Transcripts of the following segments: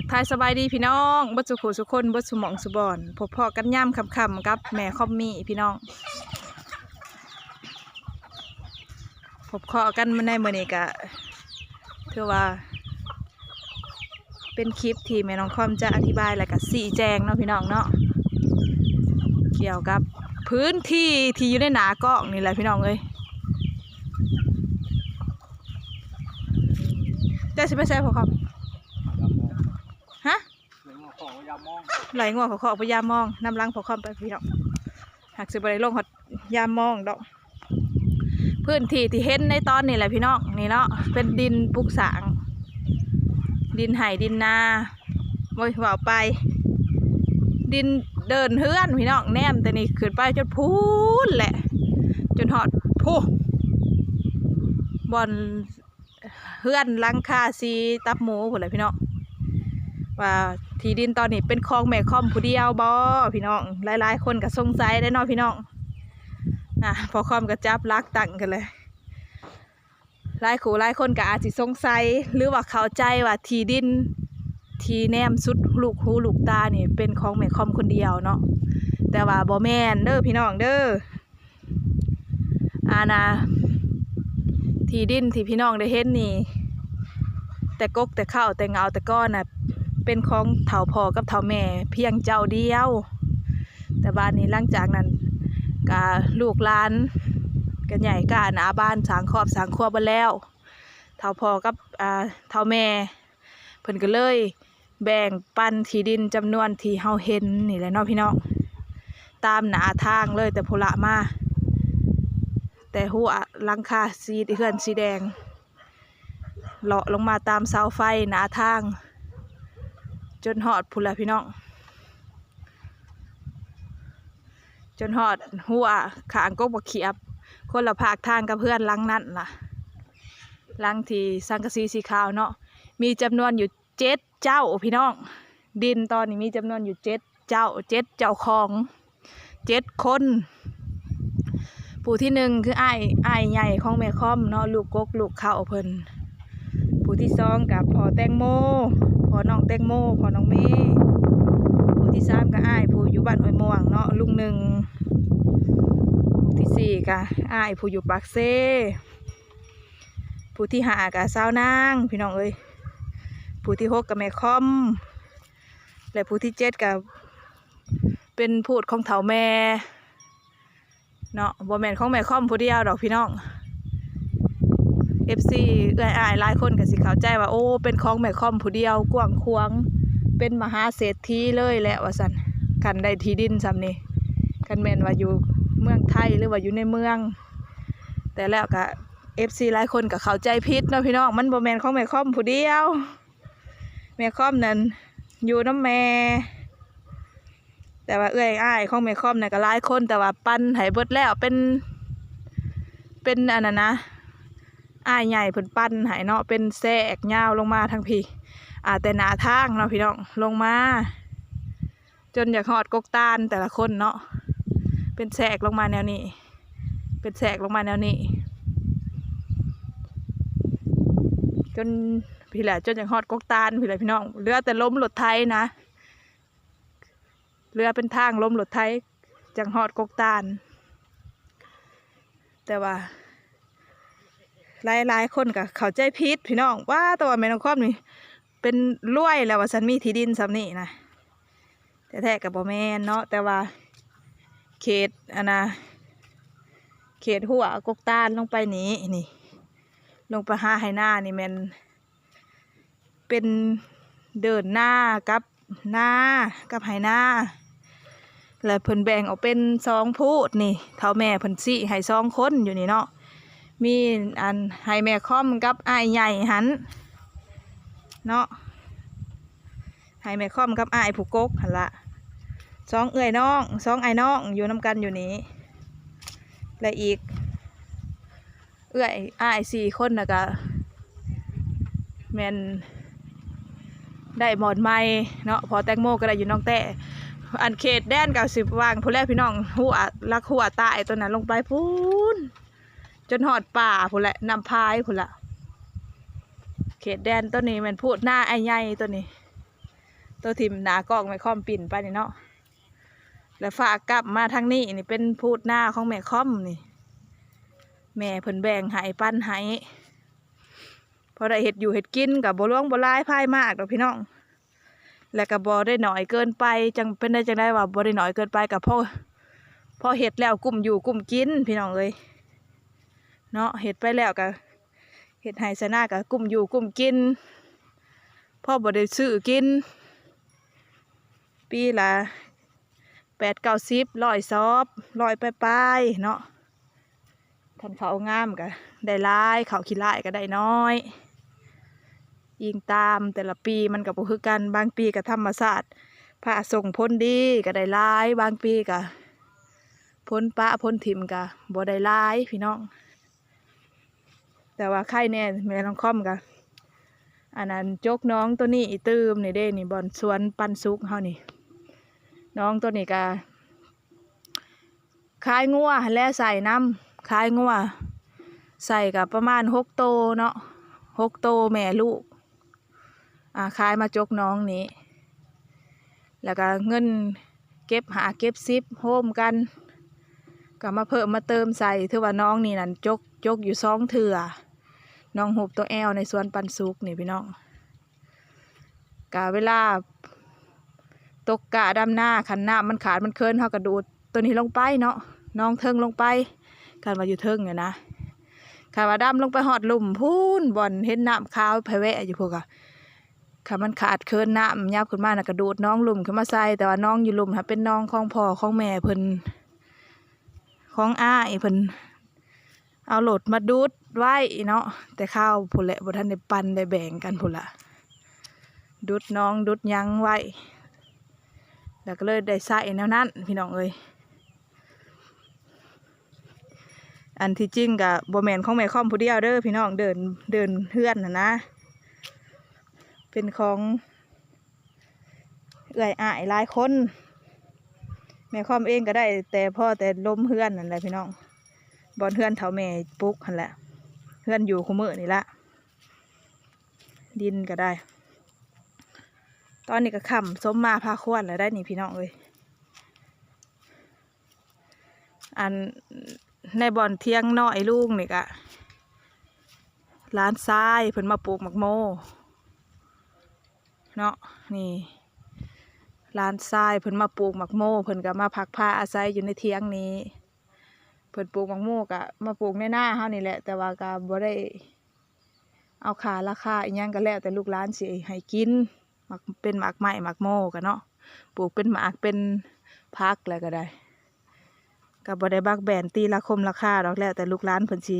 ทักทายสบายดีพี่น้องบัสุขุสุคนบัสุหมองสุบอนพบพ่อกันย่ำคำคำๆกับแม่คอมมี่พี่น้องพบเคาะกันมาในเมื่อนี้กะถือว่า เป็นคลิปที่แม่น้องคอมจะอธิบายแล้วก็สี่แจงเนาะพี่น้องเนาะเกี่ยวกับพื้นที่ที่อยู่ในหนากล้องนี่แหละพี่น้องเอ้ยจะสิไปใส่พอคอมฮะ ของยามองไหลงัวเขาเขาพยามองนำลังพอคอมไปพี่น้องหากสิบได้ลงหอดยามมองดอก พื้นที่ที่เห็นในตอนนี้แหละพี่น้องนี่เนาะเป็นดินปลูกสาง ดินไห่ดินนาโว้ยว่าไป ดินเดินเฮือนพี่น้องแนมแต่นี่ขึ้นไปจนพูนแหละ จนหอดพูบอนเฮือนลังคาซีตับหมูผลเลยพี่น้อง ว่าที่ดินตอนนี้เป็นของแม่คอมผู้เดียวบอพี่น้องหลายๆ คนก็สงสัยได้เนาะพี่น้องนะพอคอมก็จับลักตั้งกันเลยหลายขู่หลายคนก็อาจสิสงสัยหรือว่าเข้าใจว่าที่ดินที่แนมสุดลูกหูลูกตานี่เป็นของแม่คอมคนเดียวเนาะแต่ว่าบ่แมนเด้อพี่น้องเด้ออานะที่ดินที่พี่น้องได้เห็นนี่ แต่กกแต่ข้าวแต่เงาแต่ก้อนน่ะ เป็นของเถาพ่อกับเถาแม่ เพียงเจ้าเดียว แต่บ้านนี้หลังจากนั้นกาลูกหลานกันใหญ่กาหนาบ้านสางครอบสางครัวบ้านแล้วเถาพ่อกับอ่าเถาแม่เพิ่นก็เลยแบ่งปันที่ดินจำนวนที่เฮาเห็นนี่แหละเนาะพี่น้องตามหนาทางเลยแต่พละมา แต่หัวหลังคาสีเฮือนสีแดงเลาะลงมาตามเสาไฟหนาทาง จนหอดพุ่นละพี่น้อง จนหอดหัวขางกกบกเขียบ คนละภาคทางกับเพื่อนลังนั่นล่ะลังที่สังกะสีสีขาวเนาะมีจำนวนอยู่เจ็ดเจ้าพี่น้อง ดินตอนนี้มีจำนวนอยู่เจ็ดเจ้าเจ็ดเจ้าของเจ็ดคนผู้ที่หนึ่งคือไอ้ไอ้ใหญ่ของแม่คอมเนาะลูกกกลูกข้าวเพิ่น ผู้ที่สองกับพ่อแตงโมพ่อน้องแตงโมพ่อน้องเมย์ผู้ที่สามกับอ้ายผู้อยู่บ้านห้วยม่วงเนาะลุงหนึ่งผู้ที่สี่กับอ้ายผู้อยู่ปากเซ่ผู้ที่ห้ากับสาวนางพี่น้องเอ้ยผู้ที่หกกับแม่คอมและผู้ที่เจ็ดกับเป็นพูดของเถาแม่เนาะบ่แม่นของแม่คอมผู้เดียวดอกพี่น้อง เอฟซีเอื้อยอายหลายคนก็สิเข้าใจว่าโอ้เป็นของแม่คอมผู้เดียวกว้างควางเป็นมหาเศรษฐีเลยแหละว่าสันกันได้ที่ดินซ้ำนี่กันแม่นว่าอยู่เมืองไทยหรือว่าอยู่ในเมือง แต่แล้วก็เอฟซีหลายคนก็เข้าใจผิดเนาะพี่น้องมันบ่แม่นของแม่คอมผู้เดียวแม่คอมนั่นอยู่น้ำแม่แต่ว่าเอื้อยอ้ายของแม่คอมน่ะก็หลายคนแต่ว่าปั้นให้เบิดแล้วเป็นเป็นอันนั้นนะ อ้ายใหญ่เพิ่นปั้นหายเนาะเป็นแทรกยาวลงมาทางพี่อ่าแต่หนาทางเนาะพี่น้องลงมา จนอยากหอดกกตาลแต่ละคนเนาะเป็นแทรกลงมาแนวนี้ เป็นแทรกลงมาแนวนี้ จนพี่แหละจนอยากหอดกกตาลพี่แหละพี่น้องเหลือแต่ล้มรถไทยนะเหลือเป็นทางล้มรถไทยจังหอดกกตาลแต่ว่า หลายหลายคนก็เข้าใจผิดพี่น้องว่าตัวแม่น้องคอมนี่เป็นรวยแล้วว่าฉันมีที่ดินสำนี่นะแต่แท้กับบ่แม่นเนาะแต่ว่า เขตอันนะเขตหัวกกตาลลงไปนี้นี่ ลงไปหาไหหน้านี่แมันเป็นเดินหน้ากับหน้ากับไหหน้าแล้วเพิ่นแบ่งออกเป็นสองพูดนี่เท่าแม่เพิ่นสิให้สองคนอยู่นี่เนาะ มีอันให้แม่คอมกับไอ้ใหญ่หันเนาะให้แม่คอมกับไอ้ผูกกหันละสองเอื้อยน้องสองไอ้น้องอยู่น้ำกันอยู่นี้และอีก เอื้อยไอ้สี่คนนะก็แมนได้หมอนไม้เนาะพอแตงโมก็ได้อยู่น้องแต่อันเขตแดนกับสิบวางผู้แรกพี่น้องหัวลักหัวตายตัวนั้นลงไปพูน จนหอดป่าพุ่นแหละนำพายพุ่นละเขตแดนตัวนี้มันพูดหน้าไอ้ใหญ่ตัวนี้ ตัวทิมหนากล้องไม่คอมปิ่นไปนี่เนาะแล้วฝากกลับมาทางนี้นี่เป็นพูดหน้าของแม่คอมนี่ แม่เพิ่นแบ่งให้ปั้นให้พอได้เห็ดอยู่เห็ดกินกับบ่ล่วงบ่ลายพายมากดอกพี่น้อง และก็บ่ได้หน่อยเกินไปจังเป็นได้จังได้ว่าบ่ได้หน่อยเกินไปกับพ่อพอเห็ดแล้วกุ้มอยู่กุ้มกินพี่น้องเอ้ย เนาะเห็ดไปแล้วก็เห็ดให้สนากับกุ้มอยู่กุ้มกินพ่อบ่ได้ซื้อกิน ปีละแปดเก้าสิบร้อยซอบร้อยไปลายๆเนาะทันเขางามก็ได้ลายเขาขี้ไล่ก็ได้น้อย ยิงตามแต่ละปีมันก็บ่คือกันบางปีก็ธรรมศาสตร์พระส่งพ้นดีก็ได้ลาย บางปีก็พ้นปะพ้นถิ่มก็บ่ได้ลายพี่น้อง แต่ว่าไข่แน่แม่น้องค่อมก็อันนั้นจกน้องตัวนี้อีตืมนี่เด้นี่บอนสวนปันสุกเฮานี่ น้องตัวนี้ก็คายงัวและใส่น้ำคายงัวใส่กับประมาณหกโตเนาะหกโตแม่ลูกอ่าคายมาจกน้องนี้ แล้วก็เงินเก็บหาเก็บซิปโฮมกันก็มาเพิ่มมาเติมใส่ถือว่าน้องนี่นั่นจกจกอยู่สองเถื่อ น้องหูบตัวแอลในสวนปันสุกนี่พี่น้องกะเวลาตกกะดำหน้าขันหน้ำมันขาดมันเคินเขากระดูดตัวนี้ลงไปเนาะน้องเทิงลงไปการว่าอยู่เทิงเนี่ยนะขาว่าดำลงไปหอดลุ่มพูนบ่อนเห็นน้ำขาวไผแวะอยู่พวกอะขามันขาดเคินน้ำยับขึ้นมานะกระโดดน้องลุ่มขึ้นมาใส่แต่ว่าน้องอยู่ลุ่มค่ะเป็นน้องของพ่อของแม่เพิ่นของอ้ายเพิ่น เอาโหลดมาดูดไว้เนาะแต่ข้าวพุ่นแหละบ่ทันได้ปันได้แบ่งกันพุ่นละดูดน้องดูดยังไว้แล้วก็เลยได้ใส่แนวนั้นพี่น้องเอ้ยอันที่จริงกับโบแมนของแม่คอมผู้เดียวเด้อพี่น้องเดินเดินเฮือนนะนะ เป็นของเอื่อยอายหลายคน แม่คอมเองก็ได้แต่พ่อแต่ล้มเฮือนนั่นแหละพี่น้อง บอนเฮือนเถาแม่ปุ๊กนั่นแหละเฮือนอยู่คุมือนี่ละดินก็ได้ ตอนนี้ก็ค่ำสมมาพาควรแล้วได้นี่พี่น้องเอ้ยอันในบ่อนเที่ยงน้อยลูกนี่กะร้านทรายเพิ่นมาปลูกหมักโมเนาะนี่ร้านทรายเพิ่นมาปลูกหมักโมเพิ่นก็มาพักผ้าอาศัยอยู่ในเที่ยงนี้ พิ่นปลูกมักโมกะมาปลูกในหน้าเฮานี่แหละ แต่ว่าก็บ่ได้ เอาขาราคาอีหยังก็แล้ว แต่ลูกหลานสิให้กินหมักเป็นหมากไม้หมากโมกันเนาะปลูกเป็นหมากเป็นพักแล้วก็ได้ก็บ่ได้บักแบนตีราคมราคาดอกแล้ว แต่ลูกหลานเพิ่นสิ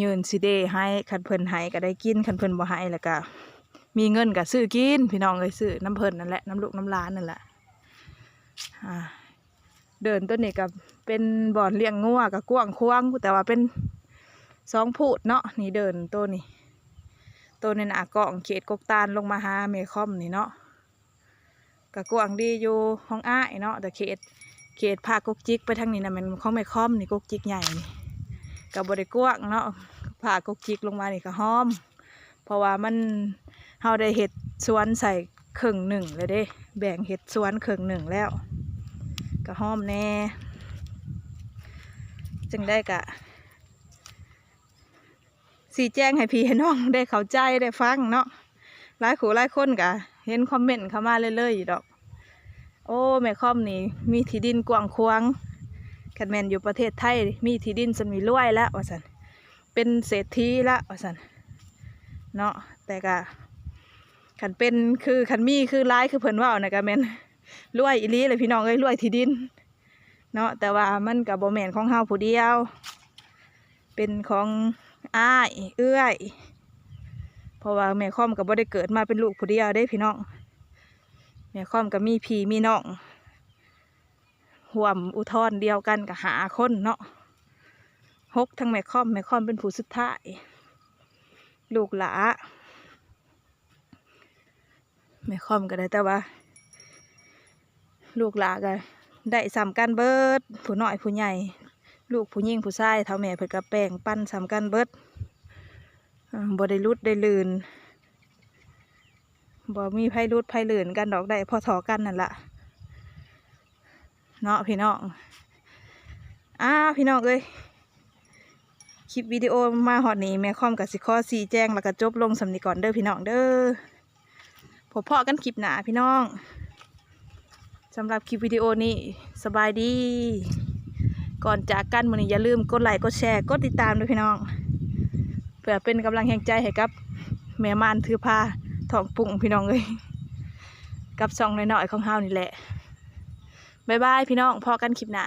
ยืนสิเดให้คันเพิ่นให้ก็ได้กินคันเพิ่นบ่ให้แล้วก็มีเงินก็ซื้อกิน พี่น้องเอ้ยซื้อน้ำเพิ่นนั่นแหละน้ำลูกน้ำหลานนั่นแหละอ่า เดินตัวนี้ก็เป็นบ่อนเลี้ยงงัวก็กว้างควางแต่ว่าเป็นสองพูดเนาะนี่เดินตัวนี้ตัวนี้น่ะเกาะเขตกกตาลลงมาหาเมคอมนี่เนาะก็กว้างดีอยู่ห้องอ้ายเนาะแต่เขตเขตภาคกกจิกไปทางนี้นะมันของไม่ค่อมนี่กกจิกใหญ่นี่กับบริกว้างเนาะภากกจิกลงมานี่ก็หอม เพราะว่ามันเฮาได้เห็ดสวนใส่ครึ่งหนึ่งเลยเด้ แบ่งเห็ดสวนครึ่งหนึ่งแล้ว ก็หอมแน่ จึงได้กะ สีแจ้งให้พี่ให้น้องได้เข้าใจได้ฟังเนาะหลายขู่หลายคนกะ เห็นคอมเมนต์เข้ามาเรื่อยๆอยู่ดอก โอ้แม่คอมนี่ มีที่ดินกว้างขวางคันแมนอยู่ประเทศไทย มีที่ดินสมีรวยแล้วว่าสันเป็นเศรษฐีละว่าสันเนาะแต่กะขันเป็นคือขันมีคือร้ายคือเพิ่นว่านะกะแมน รวยอีลีเลยพี่น้องเอ้ยรวยที่ดิน เนาะแต่ว่ามันกับโบแมนของเฮาผู้เดียว เป็นของอ้ายเอื้อยเพราะว่าแม่คอมกับบ่ได้เกิดมาเป็นลูกผู้เดียวได้พี่น้องแม่ค่อมก็มีพี่มีน้องห่วมอุทธร์เดียวกันกับหาคนเนาะฮกทั้งแม่ค่อมแม่ค่อมเป็นผู้สุดท้ายลูกหลาแม่ค่อมก็ได้แต่ว่า ลูกหลาก็ได้สามกันเบิดผู้น้อยผู้ใหญ่ ลูกผู้ยิ่งผู้ชายเท่าแม่เพิ่นกระแป้งปั้นสามกันเบิดบ่ได้ลุดได้ลืนบ่มีไผรุดไผเหลือนกันดอกได้พอทอกันนั่นละเนาะพี่น้องอ้าพี่น้องเอ้ยคลิปวิดีโอมาฮอดนี้แม่ค่อมกับสิข้อสีแจ้งแล้วก็จบลงสำนีก่อนเด้อพี่น้องเด้อพบพาะกันคลิปหนาพี่น้อง สำหรับคลิปวิดีโอนี้สบายดี ก่อนจากกันมื้อนี้อย่าลืมกดไลค์กดแชร์กดติดตามด้วยพี่น้อง เพื่อเป็นกำลังแห่งใจให้กับ แม่มานถือพาทองปุ่งพี่น้องเลยกับซองน้อยๆของเฮานี่แหละ บ๊ายบายพี่น้องพอกันคลิปหนา